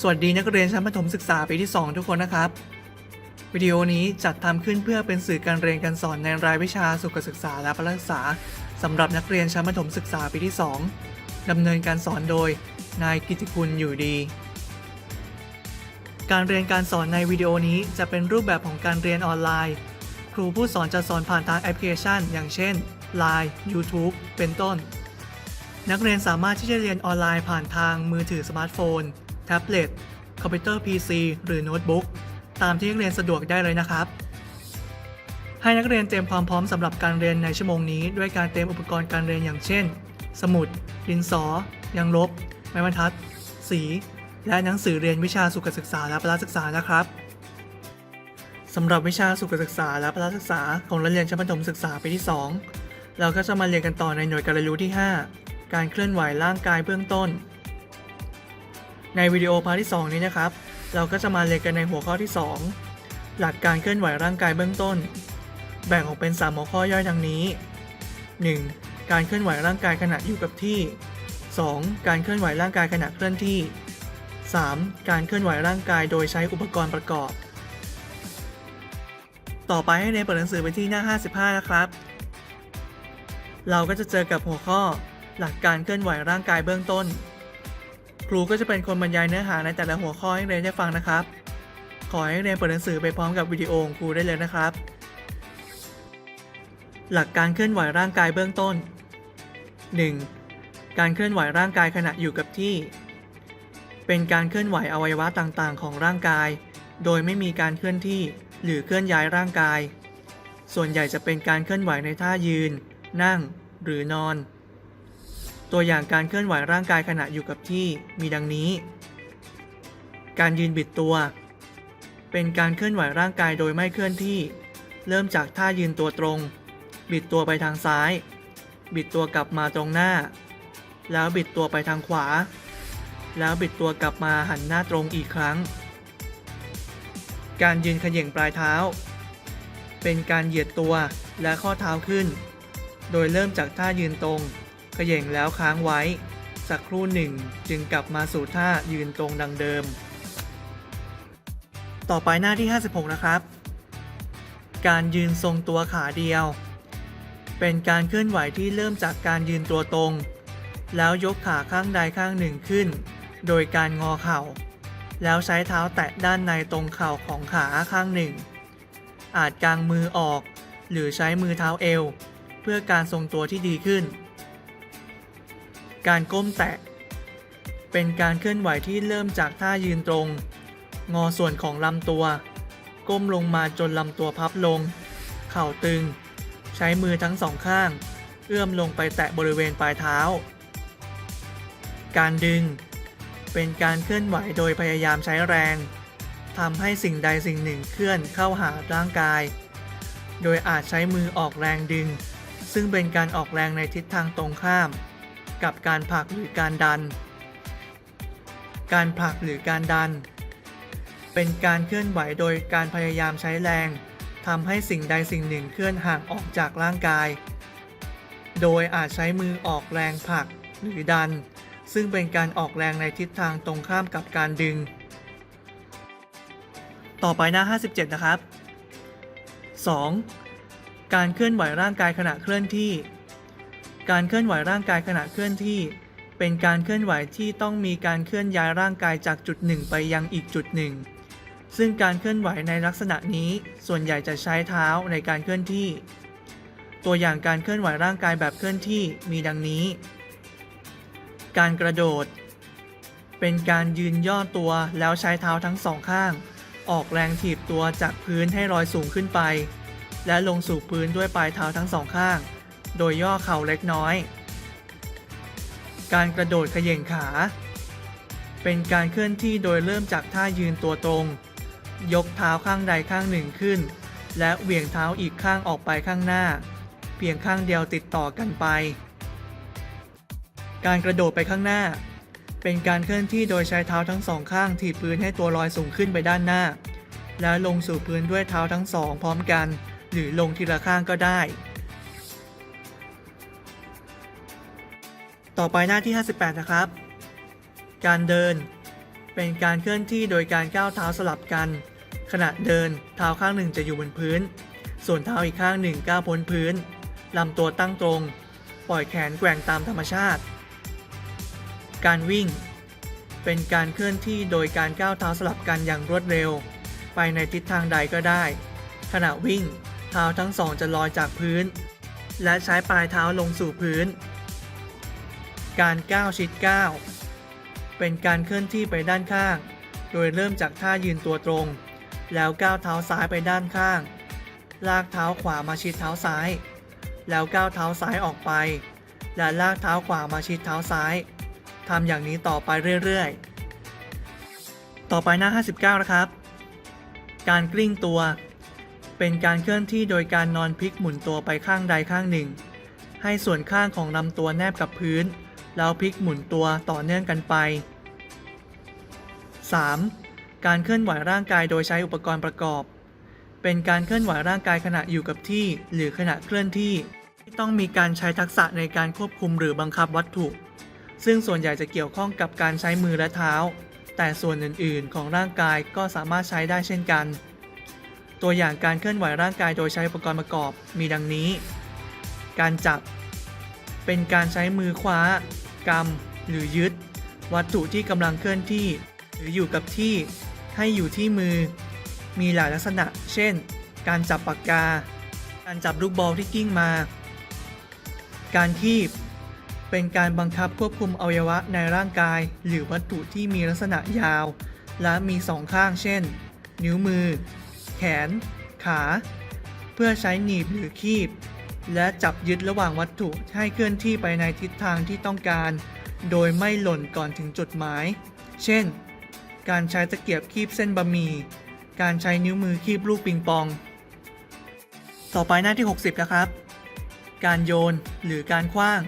สวัสดีนักเรียนชั้นประถมศึกษาปีที่ 2 ทุกคนนะครับ วิดีโอนี้จัดทำขึ้นเพื่อเป็นสื่อการเรียนการสอนในรายวิชาสุขศึกษาและพละศึกษาสำหรับนักเรียนชั้นประถมศึกษาปีที่ 2ดำเนินการสอนโดย นายกิติคุณอยู่ดี การเรียนการสอนในวิดีโอนี้จะเป็นรูปแบบของการเรียนออนไลน์ ครูผู้สอนจะสอนผ่านทางแอปพลิเคชัน อย่างเช่น Line YouTube เป็นต้น นักเรียนสามารถที่จะเรียนออนไลน์ผ่านทางมือถือสมาร์ทโฟน แท็บเล็ต คอมพิวเตอร์ PC หรือโน้ตบุ๊ก ตามที่นักเรียนสะดวกได้เลยนะครับ ให้นักเรียนเตรียมความพร้อมสำหรับการเรียนในชั่วโมงนี้ ด้วยการเตรียมอุปกรณ์การเรียนอย่างเช่น สมุด ดินสอ ยางลบ ไม้บรรทัด สี และหนังสือเรียนวิชาสุขศึกษาและพละศึกษานะครับสำหรับวิชาสุขศึกษาและพละศึกษาของนักเรียนชั้นประถมศึกษาปีที่ 2 เราก็จะมาเรียนกันต่อในหน่วยการเรียนรู้ที่ 5 การเคลื่อนไหวร่างกายเบื้องต้น ในวิดีโอพาร์ทที่ 2 นี้นะครับ เราก็จะมาเรียนกันในหัวข้อที่ 2 หลักการเคลื่อนไหวร่างกายเบื้องต้น แบ่งออกเป็น 3 หัวข้อย่อยดังนี้ 1. การเคลื่อนไหวร่างกายขณะอยู่กับที่ 2. การเคลื่อนไหวร่างกายขณะเคลื่อนที่ 3. การเคลื่อนไหวร่างกายโดยใช้อุปกรณ์ประกอบ ต่อไปให้เรียนเปิดหนังสือไปที่หน้า 55 นะครับ เราก็จะเจอกับหัวข้อ หลักการเคลื่อนไหวร่างกายเบื้องต้น ครูก็จะเป็นคนบรรยายเนื้อหาในแต่ละหัวข้อให้เรียนได้ฟังนะครับ ขอให้เรียนเปิดหนังสือไปพร้อมกับวิดีโอของครูได้เลยนะครับ หลักการเคลื่อนไหวร่างกายเบื้องต้น 1. การเคลื่อนไหวร่างกายขณะอยู่กับที่ เป็นการเคลื่อนไหวอวัยวะต่างๆ ของร่างกาย โดยไม่มีการเคลื่อนที่หรือเคลื่อนย้ายร่างกาย ส่วนใหญ่จะเป็นการเคลื่อนไหวในท่ายืน นั่ง หรือนอน ตัวอย่างการเคลื่อนไหวร่างกายขณะอยู่กับที่มีดังนี้ การยืนบิดตัว เป็นการเคลื่อนไหวร่างกายโดยไม่เคลื่อนที่ เริ่มจากท่ายืนตัวตรง บิดตัวไปทางซ้าย บิดตัวกลับมาตรงหน้า แล้วบิดตัวไปทางขวา แล้วบิดตัวกลับมาหันหน้าตรงอีกครั้ง การยืนเขย่งปลายเท้า เป็นการเหยียดตัวและข้อเท้าขึ้น โดยเริ่มจากท่ายืนตรง เขย่งแล้วค้างไว้ สักครู่หนึ่งจึงกลับมาสู่ท่ายืนตรงดังเดิม ต่อไปหน้าที่ 56 นะครับ การยืนทรงตัวขาเดียว เป็นการเคลื่อนไหวที่เริ่มจากการยืนตัวตรง แล้วยกขาข้างใดข้างหนึ่งขึ้น โดยการงอเข่า แล้วใช้เท้าแตะด้านในตรงเข่าของขาข้างหนึ่ง อาจกางมือออก หรือใช้มือเท้าเอว เพื่อการทรงตัวที่ดีขึ้น การก้มแตะ เป็นการเคลื่อนไหวที่เริ่มจากท่ายืนตรง งอส่วนของลำตัว ก้มลงมาจนลำตัวพับลง เข่าตึง ใช้มือทั้งสองข้าง เอื้อมลงไปแตะบริเวณปลายเท้า การดึง เป็นการเคลื่อนไหวโดยพยายามใช้แรงทำให้สิ่งใดสิ่งหนึ่งเคลื่อนเข้าหาร่างกาย โดยอาจใช้มือออกแรงดึง ซึ่งเป็นการออกแรงในทิศทางตรงข้าม กับการผลักหรือการดัน การผลักหรือการดัน เป็นการเคลื่อนไหวโดยการพยายามใช้แรงทำให้สิ่งใดสิ่งหนึ่งเคลื่อนห่างออกจากร่างกาย โดยอาจใช้มือออกแรงผลักหรือดัน ซึ่งเป็นการออกแรงในทิศทางตรงข้ามกับการดึง ต่อไปหน้า 57 นะครับ 2. การเคลื่อนไหวร่างกายขณะเคลื่อนที่ การเคลื่อนไหวร่างกายขณะเคลื่อนที่ เป็นการเคลื่อนไหวที่ต้องมีการเคลื่อนย้ายร่างกายจากจุดหนึ่งไปยังอีกจุดหนึ่ง ซึ่งการเคลื่อนไหวในลักษณะนี้ส่วนใหญ่จะใช้เท้าในการเคลื่อนที่ ตัวอย่างการเคลื่อนไหวร่างกายแบบเคลื่อนที่มีดังนี้ การกระโดด เป็นการยืนย่อตัวแล้วใช้เท้าทั้งสองข้าง ออกแรงถีบตัวจากพื้นให้ลอยสูงขึ้นไป และลงสู่พื้นด้วยปลายเท้าทั้งสองข้าง โดยย่อเข่าเล็กน้อย การกระโดดเขย่งขา เป็นการเคลื่อนที่โดยเริ่มจากท่ายืนตัวตรง ยกเท้าข้างใดข้างหนึ่งขึ้น และเหวี่ยงเท้าอีกข้างออกไปข้างหน้า เพียงข้างเดียวติดต่อกันไป การกระโดดไปข้างหน้า เป็นการเคลื่อนที่โดยใช้เท้าทั้งสองข้างถีบพื้นให้ตัวลอยสูงขึ้นไปด้านหน้า แล้วลงสู่พื้นด้วยเท้าทั้งสองพร้อมกัน หรือลงทีละข้างก็ได้ ต่อไปหน้าที่ 58 นะครับ การเดิน เป็นการเคลื่อนที่โดยการก้าวเท้าสลับกัน ขณะเดินเท้าข้างหนึ่งจะอยู่บนพื้น ส่วนเท้าอีกข้างหนึ่งก้าวพ้นพื้นลำตัวตั้งตรง ปล่อยแขนแกว่งตามธรรมชาติ การวิ่ง เป็นการเคลื่อนที่โดยการก้าวเท้าสลับกันอย่างรวดเร็ว ไปในทิศทางใดก็ได้ ขณะวิ่ง เท้าทั้งสองจะลอยจากพื้น และใช้ปลายเท้าลงสู่พื้น การก้าวชิดก้าวเป็นการเคลื่อนที่ไปด้านข้าง โดยเริ่มจากท่ายืนตัวตรง แล้วก้าวเท้าซ้ายไปด้านข้าง ลากเท้าขวามาชิดเท้าซ้าย แล้วก้าวเท้าซ้ายออกไป และลากเท้าขวามาชิดเท้าซ้ายทำอย่างนี้ต่อไปเรื่อยๆ ต่อไปหน้า 59 นะครับ การกลิ้งตัว เป็นการเคลื่อนที่โดยการนอนพลิกหมุนตัวไปข้างใดข้างหนึ่ง ให้ส่วนข้างของลำตัวแนบกับพื้น แล้วพลิกหมุนตัวต่อเนื่องกันไป 3. การเคลื่อนไหวร่างกายโดยใช้อุปกรณ์ประกอบ เป็นการเคลื่อนไหวร่างกายขณะอยู่กับที่ หรือขณะเคลื่อนที่ที่ ต้องมีการใช้ทักษะในการควบคุมหรือบังคับวัตถุ ซึ่งส่วนใหญ่จะเกี่ยวข้องกับการใช้มือและเท้า แต่ส่วนอื่นๆ ของร่างกายก็สามารถใช้ได้เช่นกัน ตัวอย่างการเคลื่อนไหวร่างกายโดยใช้อุปกรณ์ประกอบมีดังนี้ การจับ เป็นการใช้มือคว้า กำหรือยึด วัตถุที่กำลังเคลื่อนที่ หรืออยู่กับที่ให้อยู่ที่มือ มีหลายลักษณะ เช่น การจับปากกา การจับลูกบอลที่กิ้งมา การคีบ เป็นการบังคับควบคุมอวัยวะในร่างกาย หรือวัตถุที่มีลักษณะยาว และมีสองข้าง เช่น นิ้วมือ แขน ขา เพื่อใช้หนีบหรือคีบ และจับยึดระหว่างวัตถุให้เคลื่อนที่ไปในทิศทางที่ต้องการ โดยไม่หล่นก่อนถึงจุดหมาย เช่น การใช้ตะเกียบคีบเส้นบะหมี่ การใช้นิ้วมือคีบลูกปิงปองต่อไปหน้าที่ 60 นะครับ การโยนหรือการคว้าง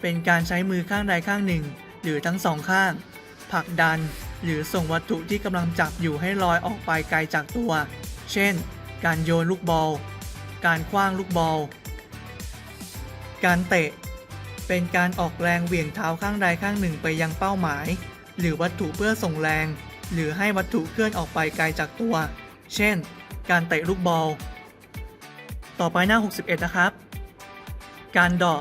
เป็นการใช้มือข้างใดข้างหนึ่ง หรือทั้งสองข้างผลักดัน หรือส่งวัตถุที่กำลังจับอยู่ให้ลอยออกไปไกลจากตัว เช่น การโยนลูกบอล การคว้างลูกบอล การเตะ เป็นการออกแรงเหวี่ยงเท้าข้างใดข้างหนึ่งไปยังเป้าหมาย หรือวัตถุเพื่อส่งแรง หรือให้วัตถุเคลื่อนออกไปไกลจากตัว เช่น การเตะลูกบอล ต่อไปหน้า 61 นะครับ การเดาะ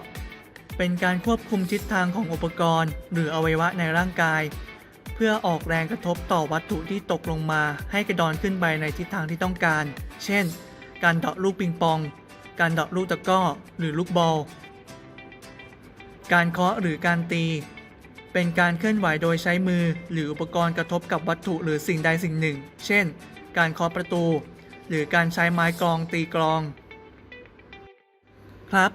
เป็นการควบคุมทิศทางของอุปกรณ์ หรืออวัยวะในร่างกาย เพื่อออกแรงกระทบต่อวัตถุที่ตกลงมา ให้กระดอนขึ้นไปในทิศทางที่ต้องการ เช่น การเดาะลูกปิงปองการเดาะลูกตะก้อหรือลูกบอล การเคาะหรือการตี เป็นการเคลื่อนไหวโดยใช้มือหรืออุปกรณ์กระทบกับวัตถุหรือสิ่งใดสิ่งหนึ่ง เช่น การเคาะประตู หรือการใช้ไม้กลองตีกลอง ครับ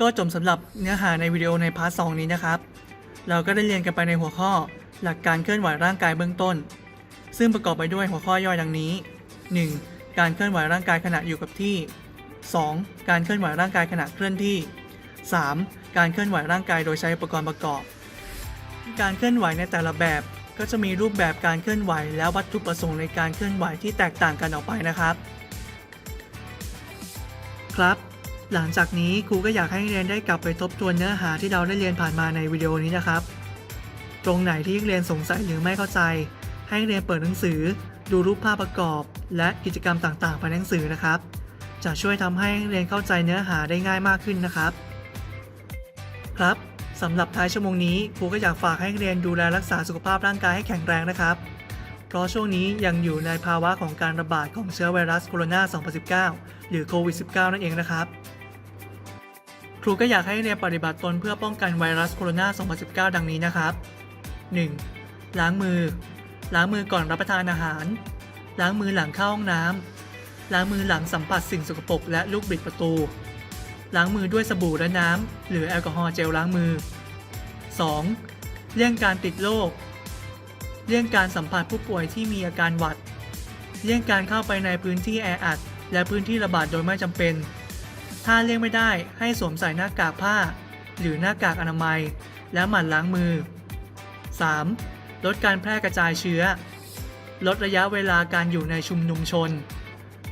ก็จบสำหรับเนื้อหาในวิดีโอในพาร์ทสนี้นะครับ เราก็ได้เรียนกันไปในหัวข้อ หลักการเคลื่อนไหวร่างกายเบื้องต้น ซึ่งประกอบไปด้วยหัวข้อย่อยดังนี้ 1. การเคลื่อนไหวร่างกายขณะอยู่กับที่ 2. การเคลื่อนไหวร่างกายขณะเคลื่อนที่ 3. การเคลื่อนไหวร่างกายโดยใช้อุปกรณ์ประกอบ การเคลื่อนไหวในแต่ละแบบก็จะมีรูปแบบการเคลื่อนไหว และวัตถุประสงค์ในการเคลื่อนไหวที่แตกต่างกันออกไปนะครับ ครับ หลังจากนี้ครูก็อยากให้เรียนได้กลับไปทบทวนเนื้อหาที่เราได้เรียนผ่านมาในวิดีโอนี้นะครับ ตรงไหนที่เรียนสงสัยหรือไม่เข้าใจ ให้เรียนเปิดหนังสือ ดูรูปภาพประกอบ และกิจกรรมต่างๆภายในหนังสือนะครับ จะช่วยทำให้เรียนเข้าใจเนื้อหาได้ง่ายมากขึ้นนะครับ ครับสำหรับท้ายชั่วโมงนี้ครูก็อยากฝากให้นักเรียนดูแลรักษาสุขภาพร่างกายให้แข็งแรงนะครับ เพราะช่วงนี้ยังอยู่ในภาวะของการระบาดของเชื้อไวรัสโคโรนา 2019 หรือโควิด -19 นั่นเองนะครับ ครูก็อยากให้นักเรียนปฏิบัติตนเพื่อป้องกันไวรัสโคโรนา 2019 ดังนี้นะครับ 1. ล้างมือ ล้างมือก่อนรับประทานอาหาร ล้างมือหลังเข้าห้องน้ำล้างมือหลังสัมผัสสิ่งสกปรกและลูกบิดประตู ล้างมือด้วยสบู่และน้ำ หรือแอลกอฮอล์เจลล้างมือ 2. เลี่ยงการติดโรค เลี่ยงการสัมผัสผู้ป่วยที่มีอาการหวัด เลี่ยงการเข้าไปในพื้นที่แออัด และพื้นที่ระบาดโดยไม่จำเป็น ถ้าเลี่ยงไม่ได้ให้สวมใส่หน้ากากผ้า หรือหน้ากากอนามัย และหมั่นล้างมือ 3. ลดการแพร่กระจายเชื้อ ลดระยะเวลาการอยู่ในชุมนุมชน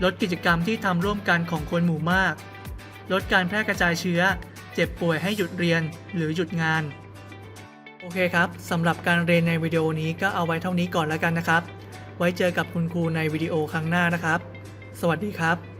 ลดกิจกรรมที่ทำร่วมกันของคนหมู่มาก ลดการแพร่กระจายเชื้อ เจ็บป่วยให้หยุดเรียนหรือหยุดงาน โอเคครับสำหรับการเรียนในวิดีโอนี้ก็เอาไว้เท่านี้ก่อนแล้วกันนะครับ ไว้เจอกับคุณครูในวิดีโอครั้งหน้านะครับ สวัสดีครับ